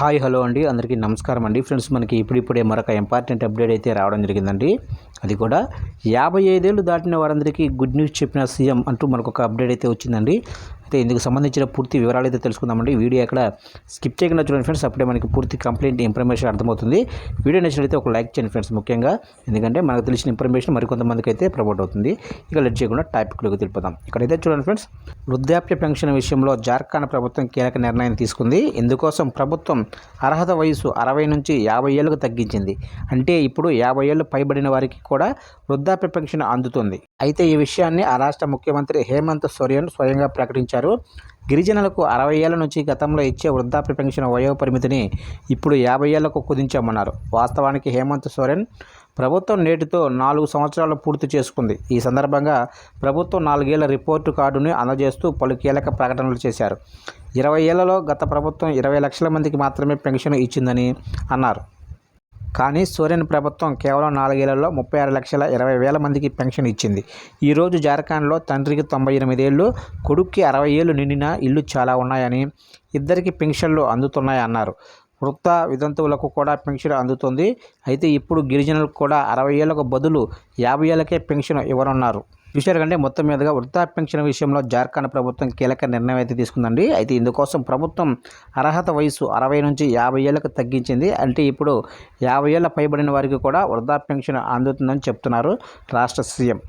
Hi hello అండి. అందరికీ నమస్కారం అండి. ఫ్రెండ్స్ మనకి ఇప్పుడిప్పుడే మరొక ఇంపార్టెంట్ అప్డేట్ అయితే రావడం జరిగిందండి. అది కూడా యాభై ఐదేళ్ళు దాటిన వారందరికీ గుడ్ న్యూస్ చెప్పిన సీఎం అంటూ మనకు ఒక అప్డేట్ అయితే వచ్చిందండి. అయితే ఇందుకు సంబంధించిన పూర్తి వివరాలు అయితే తెలుసుకుందామండి. వీడియో అక్కడ స్కిప్ చేయకుండా చూడండి ఫ్రెండ్స్. అప్పుడే మనకి పూర్తి కంప్లైంట్ ఇన్ఫర్మేషన్ అర్థమవుతుంది. వీడియో నచ్చినట్లయితే ఒక లైక్ చేయండి ఫ్రెండ్స్ ముఖ్యంగా. ఎందుకంటే మనకు తెలిసిన ఇన్ఫర్మేషన్ మరికొంతమందికి అయితే ప్రమోట్ అవుతుంది. ఇక లెట్ చేయకుండా టాపిక్లోకి తెలిపోదాం ఇక్కడైతే చూడండి ఫ్రెండ్స్ వృద్ధాప్య పెన్షన్ విషయంలో జార్ఖండ్ ప్రభుత్వం కీలక నిర్ణయం తీసుకుంది. ఇందుకోసం ప్రభుత్వం అర్హత వయసు అరవై నుంచి యాభై ఏళ్ళకు తగ్గించింది. అంటే ఇప్పుడు యాభై ఏళ్ళు పైబడిన వారికి కూడా వృద్ధాప్య పెన్షన్ అందుతుంది. అయితే ఈ విషయాన్ని ఆ రాష్ట్ర ముఖ్యమంత్రి హేమంత్ సోరెన్ స్వయంగా ప్రకటించారు. గిరిజనులకు అరవై ఏళ్ళ నుంచి గతంలో ఇచ్చే వృద్ధాప్య పెన్షన్ వయో పరిమితిని ఇప్పుడు యాభై ఏళ్ళకు కుదించామన్నారు. వాస్తవానికి హేమంత్ సోరెన్ ప్రభుత్వం నేటితో నాలుగు సంవత్సరాలు పూర్తి చేసుకుంది. ఈ సందర్భంగా ప్రభుత్వం నాలుగేళ్ళ రిపోర్టు కార్డుని అందజేస్తూ పలు కీలక ప్రకటనలు చేశారు. ఇరవై ఏళ్ళలో గత ప్రభుత్వం ఇరవై లక్షల మందికి మాత్రమే పెన్షన్ ఇచ్చిందని అన్నారు. కానీ సోరెన్ ప్రభుత్వం కేవలం నాలుగేళ్ళలో ముప్పై ఆరు లక్షల ఇరవై వేల మందికి పెన్షన్ ఇచ్చింది. ఈరోజు జార్ఖండ్లో తండ్రికి తొంభై ఎనిమిది ఏళ్ళు కొడుక్కి అరవై ఏళ్ళు నిండిన ఇల్లు చాలా ఉన్నాయని ఇద్దరికి పెన్షన్లు అందుతున్నాయన్నారు వృత్త వితంతువులకు కూడా పెన్షన్ అందుతుంది. అయితే ఇప్పుడు గిరిజనులకు కూడా అరవై ఏళ్ళకు బదులు యాభై ఏళ్ళకే పెన్షన్ ఇవ్వనున్నారు. చూశారు కంటే మొత్తం మీదుగా వృద్ధాప్య పెన్షన్ విషయంలో జార్ఖండ్ ప్రభుత్వం కీలక నిర్ణయం అయితే తీసుకుందండి. అయితే ఇందుకోసం ప్రభుత్వం అర్హత వయసు అరవై నుంచి యాభై ఏళ్ళకు తగ్గించింది. అంటే ఇప్పుడు యాభై ఏళ్ళ పైబడిన వారికి కూడా వృద్ధాప్య పెన్షన్ అందుతుందని చెప్తున్నారు రాష్ట్ర సీఎం.